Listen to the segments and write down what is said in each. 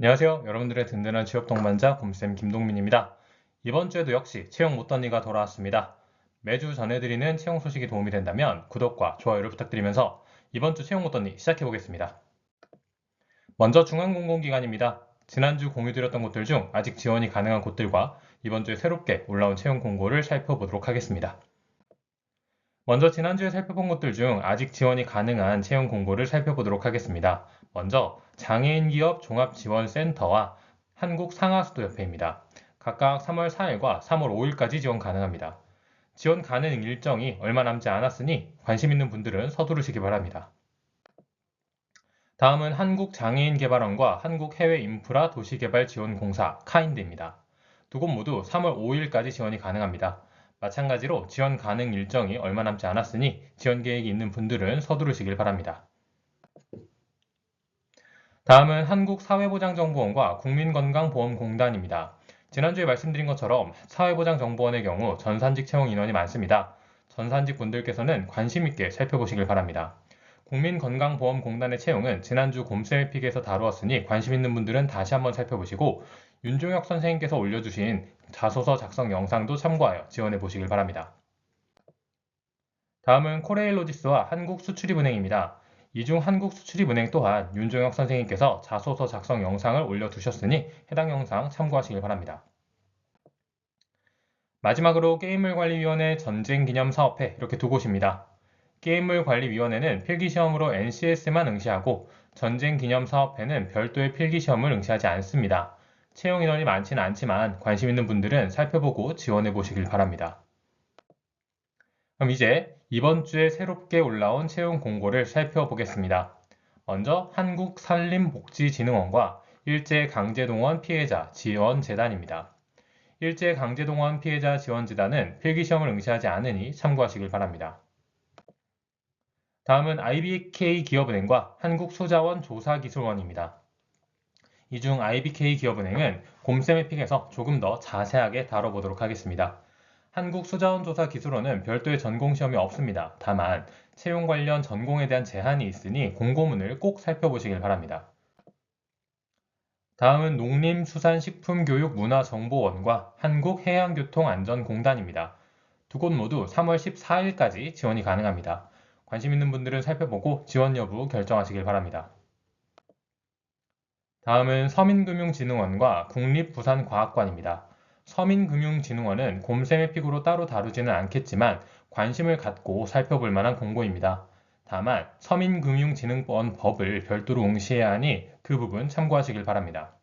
안녕하세요. 여러분들의 든든한 취업 동반자 곰쌤 김동민입니다. 이번 주에도 역시 채용 못던니가 돌아왔습니다. 매주 전해드리는 채용 소식이 도움이 된다면 구독과 좋아요를 부탁드리면서 이번 주 채용 못던니 시작해 보겠습니다. 먼저 중앙공공기관입니다. 지난주 공유드렸던 곳들 중 아직 지원이 가능한 곳들과 이번 주에 새롭게 올라온 채용 공고를 살펴보도록 하겠습니다. 먼저 지난주에 살펴본 곳들 중 아직 지원이 가능한 채용 공고를 살펴보도록 하겠습니다. 먼저 장애인 기업 종합지원센터와 한국상하수도협회입니다. 각각 3월 4일과 3월 5일까지 지원 가능합니다. 지원 가능 일정이 얼마 남지 않았으니 관심 있는 분들은 서두르시기 바랍니다. 다음은 한국장애인개발원과 한국해외인프라 도시개발지원공사 카인드입니다. 두 곳 모두 3월 5일까지 지원이 가능합니다. 마찬가지로 지원 가능 일정이 얼마 남지 않았으니 지원 계획이 있는 분들은 서두르시길 바랍니다. 다음은 한국사회보장정보원과 국민건강보험공단입니다. 지난주에 말씀드린 것처럼 사회보장정보원의 경우 전산직 채용 인원이 많습니다. 전산직 분들께서는 관심 있게 살펴보시길 바랍니다. 국민건강보험공단의 채용은 지난주 곰쌤의픽에서 다루었으니 관심 있는 분들은 다시 한번 살펴보시고 윤종혁 선생님께서 올려주신 자소서 작성 영상도 참고하여 지원해 보시길 바랍니다. 다음은 코레일로지스와 한국수출입은행입니다. 이중 한국수출입은행 또한 윤종혁 선생님께서 자소서 작성 영상을 올려두셨으니 해당 영상 참고하시길 바랍니다. 마지막으로 게임물관리위원회 전쟁기념사업회 이렇게 두 곳입니다. 게임물관리위원회는 필기시험으로 NCS만 응시하고 전쟁기념사업회는 별도의 필기시험을 응시하지 않습니다. 채용 인원이 많지는 않지만 관심 있는 분들은 살펴보고 지원해 보시길 바랍니다. 그럼 이제 이번 주에 새롭게 올라온 채용 공고를 살펴보겠습니다. 먼저 한국산림복지진흥원과 일제강제동원 피해자 지원재단입니다. 일제강제동원 피해자 지원재단은 필기시험을 응시하지 않으니 참고하시길 바랍니다. 다음은 IBK 기업은행과 한국소자원 조사기술원입니다. 이 중 IBK 기업은행은 곰쌤의 픽에서 조금 더 자세하게 다뤄보도록 하겠습니다. 한국수자원조사 기술원은 별도의 전공시험이 없습니다. 다만 채용 관련 전공에 대한 제한이 있으니 공고문을 꼭 살펴보시길 바랍니다. 다음은 농림수산식품교육문화정보원과 한국해양교통안전공단입니다. 두 곳 모두 3월 14일까지 지원이 가능합니다. 관심 있는 분들은 살펴보고 지원 여부 결정하시길 바랍니다. 다음은 서민금융진흥원과 국립부산과학관입니다. 서민금융진흥원은 곰쌤의 픽으로 따로 다루지는 않겠지만 관심을 갖고 살펴볼 만한 공고입니다. 다만 서민금융진흥원 법을 별도로 응시해야 하니 그 부분 참고하시길 바랍니다.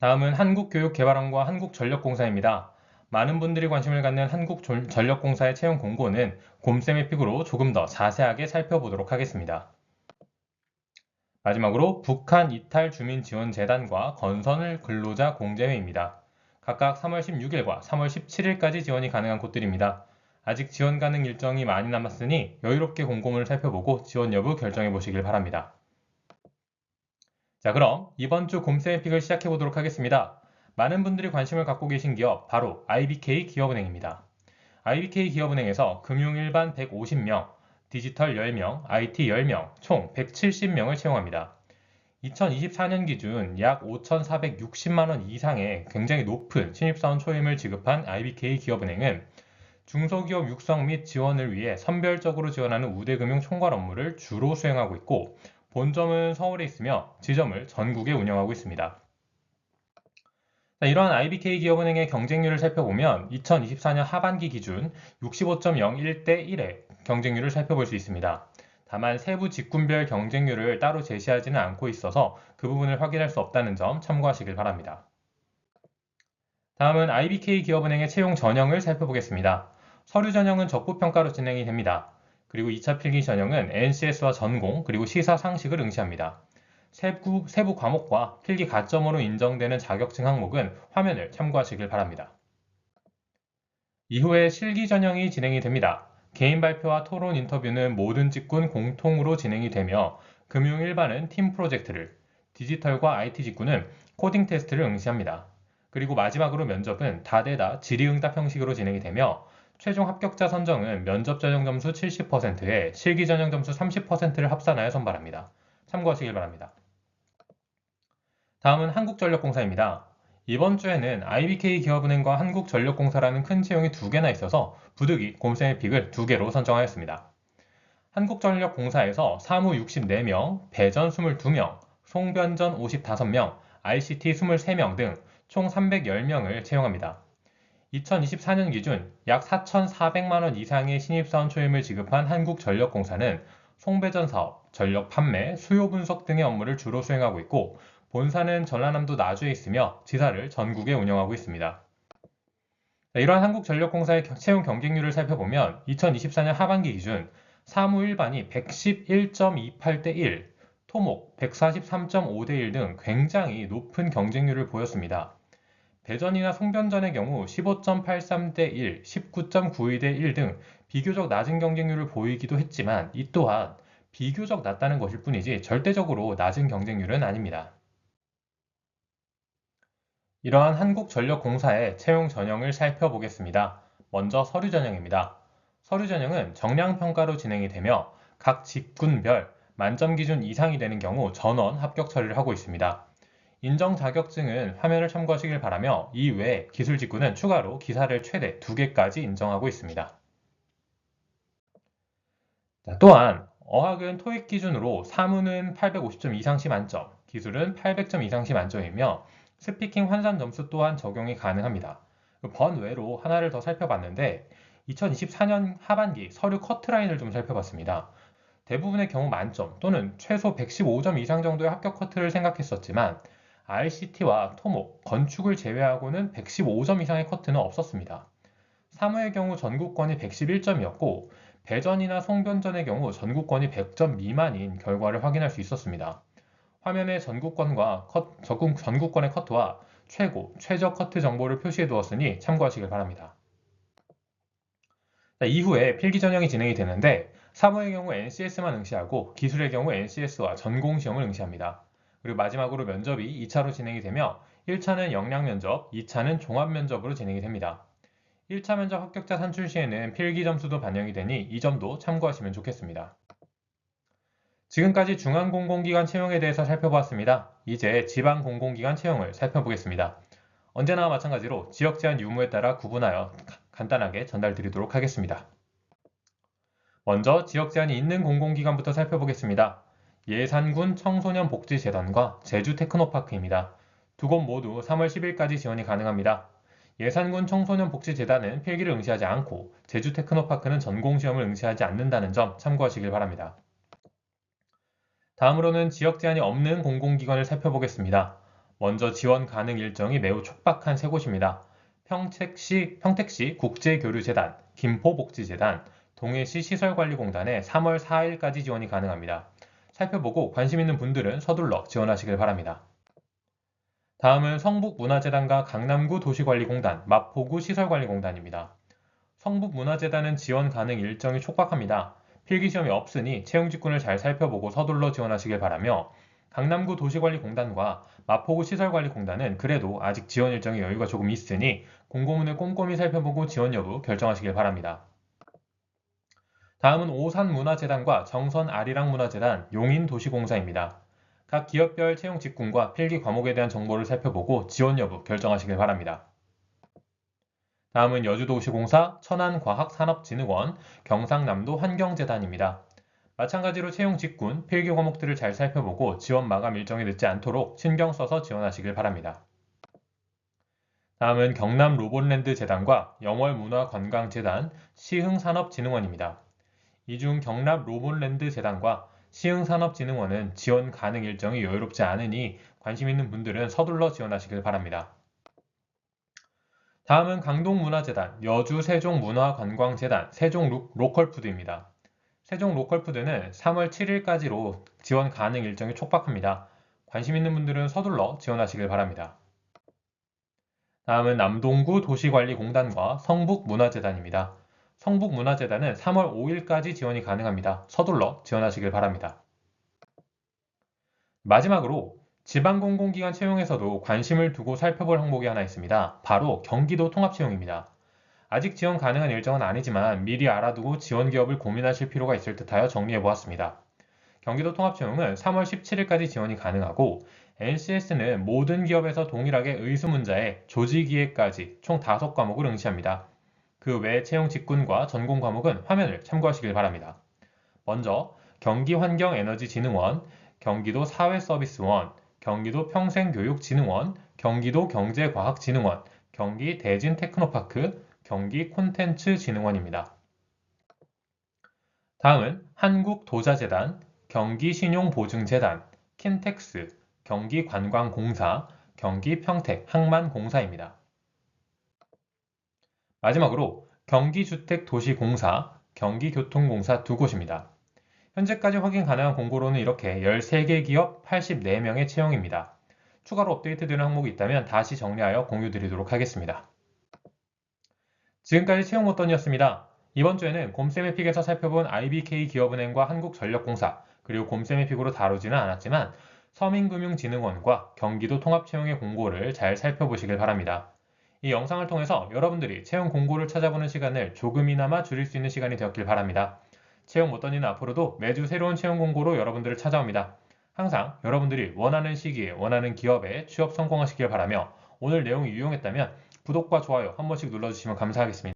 다음은 한국교육개발원과 한국전력공사입니다. 많은 분들이 관심을 갖는 한국전력공사의 채용 공고는 곰쌤의 픽으로 조금 더 자세하게 살펴보도록 하겠습니다. 마지막으로 북한 이탈 주민 지원 재단과 건선을 근로자 공제회입니다. 각각 3월 16일과 3월 17일까지 지원이 가능한 곳들입니다. 아직 지원 가능 일정이 많이 남았으니 여유롭게 공고문을 살펴보고 지원 여부 결정해 보시길 바랍니다. 자 그럼 이번 주 곰쌤의 픽을 시작해 보도록 하겠습니다. 많은 분들이 관심을 갖고 계신 기업 바로 IBK 기업은행입니다. IBK 기업은행에서 금융 일반 150명, 디지털 10명, IT 10명, 총 170명을 채용합니다. 2024년 기준 약 5,460만원 이상의 굉장히 높은 신입사원 초임을 지급한 IBK 기업은행은 중소기업 육성 및 지원을 위해 선별적으로 지원하는 우대금융 총괄 업무를 주로 수행하고 있고 본점은 서울에 있으며 지점을 전국에 운영하고 있습니다. 이러한 IBK 기업은행의 경쟁률을 살펴보면 2024년 하반기 기준 65.01대 1의 경쟁률을 살펴볼 수 있습니다. 다만 세부 직군별 경쟁률을 따로 제시하지는 않고 있어서 그 부분을 확인할 수 없다는 점 참고하시길 바랍니다. 다음은 IBK 기업은행의 채용 전형을 살펴보겠습니다. 서류 전형은 적부평가로 진행이 됩니다. 그리고 2차 필기 전형은 NCS와 전공 그리고 시사 상식을 응시합니다. 세부, 세부 과목과 필기 가점으로 인정되는 자격증 항목은 화면을 참고하시길 바랍니다. 이후에 실기 전형이 진행이 됩니다. 개인 발표와 토론 인터뷰는 모든 직군 공통으로 진행이 되며 금융 일반은 팀 프로젝트를, 디지털과 IT 직군은 코딩 테스트를 응시합니다. 그리고 마지막으로 면접은 다대다 질의응답 형식으로 진행이 되며 최종 합격자 선정은 면접 전형 점수 70%에 실기 전형 점수 30%를 합산하여 선발합니다. 참고하시길 바랍니다. 다음은 한국전력공사입니다. 이번 주에는 IBK 기업은행과 한국전력공사라는 큰 채용이 두 개나 있어서 부득이 곰쌤의 픽을 두 개로 선정하였습니다. 한국전력공사에서 사무 64명, 배전 22명, 송변전 55명, ICT 23명 등 총 310명을 채용합니다. 2024년 기준 약 4,400만원 이상의 신입사원 초임을 지급한 한국전력공사는 송배전 사업, 전력 판매, 수요 분석 등의 업무를 주로 수행하고 있고 본사는 전라남도 나주에 있으며 지사를 전국에 운영하고 있습니다. 이러한 한국전력공사의 채용 경쟁률을 살펴보면 2024년 하반기 기준 사무 일반이 111.28대 1, 토목 143.5대 1 등 굉장히 높은 경쟁률을 보였습니다. 배전이나 송변전의 경우 15.83대 1, 19.92대 1 등 비교적 낮은 경쟁률을 보이기도 했지만 이 또한 비교적 낮다는 것일 뿐이지 절대적으로 낮은 경쟁률은 아닙니다. 이러한 한국전력공사의 채용 전형을 살펴보겠습니다. 먼저 서류 전형입니다. 서류 전형은 정량 평가로 진행이 되며 각 직군별 만점 기준 이상이 되는 경우 전원 합격 처리를 하고 있습니다. 인정 자격증은 화면을 참고하시길 바라며 이외에 기술 직군은 추가로 기사를 최대 2개까지 인정하고 있습니다. 또한 어학은 토익 기준으로 사무는 850점 이상 시 만점, 기술은 800점 이상 시 만점이며 스피킹 환산 점수 또한 적용이 가능합니다. 번외로 하나를 더 살펴봤는데 2024년 하반기 서류 커트라인을 좀 살펴봤습니다. 대부분의 경우 만점 또는 최소 115점 이상 정도의 합격 커트를 생각했었지만 RCT와 토목, 건축을 제외하고는 115점 이상의 커트는 없었습니다. 사무의 경우 전국권이 111점이었고 배전이나 송변전의 경우 전국권이 100점 미만인 결과를 확인할 수 있었습니다. 화면에 전국권과 컷, 전국권의 커트와 최고, 최저 커트 정보를 표시해 두었으니 참고하시길 바랍니다. 자, 이후에 필기 전형이 진행이 되는데 사무의 경우 NCS만 응시하고 기술의 경우 NCS와 전공 시험을 응시합니다. 그리고 마지막으로 면접이 2차로 진행이 되며 1차는 역량 면접, 2차는 종합 면접으로 진행이 됩니다. 1차 면접 합격자 산출 시에는 필기 점수도 반영이 되니 이 점도 참고하시면 좋겠습니다. 지금까지 중앙공공기관 채용에 대해서 살펴보았습니다. 이제 지방공공기관 채용을 살펴보겠습니다. 언제나 마찬가지로 지역 제한 유무에 따라 구분하여 간단하게 전달드리도록 하겠습니다. 먼저 지역 제한이 있는 공공기관부터 살펴보겠습니다. 예산군 청소년복지재단과 제주테크노파크입니다. 두 곳 모두 3월 10일까지 지원이 가능합니다. 예산군 청소년복지재단은 필기를 응시하지 않고 제주테크노파크는 전공시험을 응시하지 않는다는 점 참고하시길 바랍니다. 다음으로는 지역 제한이 없는 공공기관을 살펴보겠습니다. 먼저 지원 가능 일정이 매우 촉박한 세 곳입니다. 평택시, 평택시 국제교류재단, 김포복지재단, 동해시 시설관리공단에 3월 4일까지 지원이 가능합니다. 살펴보고 관심 있는 분들은 서둘러 지원하시길 바랍니다. 다음은 성북문화재단과 강남구 도시관리공단, 마포구 시설관리공단입니다. 성북문화재단은 지원 가능 일정이 촉박합니다. 필기시험이 없으니 채용 직군을 잘 살펴보고 서둘러 지원하시길 바라며 강남구 도시관리공단과 마포구 시설관리공단은 그래도 아직 지원 일정의 여유가 조금 있으니 공고문을 꼼꼼히 살펴보고 지원 여부 결정하시길 바랍니다. 다음은 오산문화재단과 정선아리랑문화재단, 용인도시공사입니다. 각 기업별 채용 직군과 필기 과목에 대한 정보를 살펴보고 지원 여부 결정하시길 바랍니다. 다음은 여주도시공사, 천안과학산업진흥원, 경상남도 환경재단입니다. 마찬가지로 채용 직군, 필기 과목들을 잘 살펴보고 지원 마감 일정이 늦지 않도록 신경 써서 지원하시길 바랍니다. 다음은 경남 로봇랜드 재단과 영월문화관광재단, 시흥산업진흥원입니다. 이 중 경남 로봇랜드 재단과 시흥산업진흥원은 지원 가능 일정이 여유롭지 않으니 관심 있는 분들은 서둘러 지원하시길 바랍니다. 다음은 강동문화재단, 여주 세종문화관광재단, 세종 로컬푸드입니다. 세종 로컬푸드는 3월 7일까지로 지원 가능 일정이 촉박합니다. 관심 있는 분들은 서둘러 지원하시길 바랍니다. 다음은 남동구 도시관리공단과 성북문화재단입니다. 성북문화재단은 3월 5일까지 지원이 가능합니다. 서둘러 지원하시길 바랍니다. 마지막으로 지방공공기관 채용에서도 관심을 두고 살펴볼 항목이 하나 있습니다. 바로 경기도 통합채용입니다. 아직 지원 가능한 일정은 아니지만 미리 알아두고 지원 기업을 고민하실 필요가 있을 듯하여 정리해 보았습니다. 경기도 통합채용은 3월 17일까지 지원이 가능하고 NCS는 모든 기업에서 동일하게 의수문자에 조직이해까지 총 5과목을 응시합니다. 그 외 채용 직군과 전공 과목은 화면을 참고하시길 바랍니다. 먼저 경기환경에너지진흥원, 경기도 사회서비스원, 경기도 평생교육진흥원, 경기도 경제과학진흥원, 경기 대진테크노파크, 경기 콘텐츠진흥원입니다. 다음은 한국도자재단, 경기신용보증재단, 킨텍스, 경기관광공사, 경기평택 항만공사입니다. 마지막으로 경기주택도시공사, 경기교통공사 두 곳입니다. 현재까지 확인 가능한 공고로는 이렇게 13개 기업 84명의 채용입니다. 추가로 업데이트되는 항목이 있다면 다시 정리하여 공유 드리도록 하겠습니다. 지금까지 채용 못던이었습니다. 이번 주에는 곰쌤의 픽에서 살펴본 IBK 기업은행과 한국전력공사 그리고 곰쌤의 픽으로 다루지는 않았지만 서민금융진흥원과 경기도 통합채용의 공고를 잘 살펴보시길 바랍니다. 이 영상을 통해서 여러분들이 채용 공고를 찾아보는 시간을 조금이나마 줄일 수 있는 시간이 되었길 바랍니다. 채용 못던이는 앞으로도 매주 새로운 채용 공고로 여러분들을 찾아옵니다. 항상 여러분들이 원하는 시기에 원하는 기업에 취업 성공하시길 바라며 오늘 내용이 유용했다면 구독과 좋아요 한 번씩 눌러주시면 감사하겠습니다.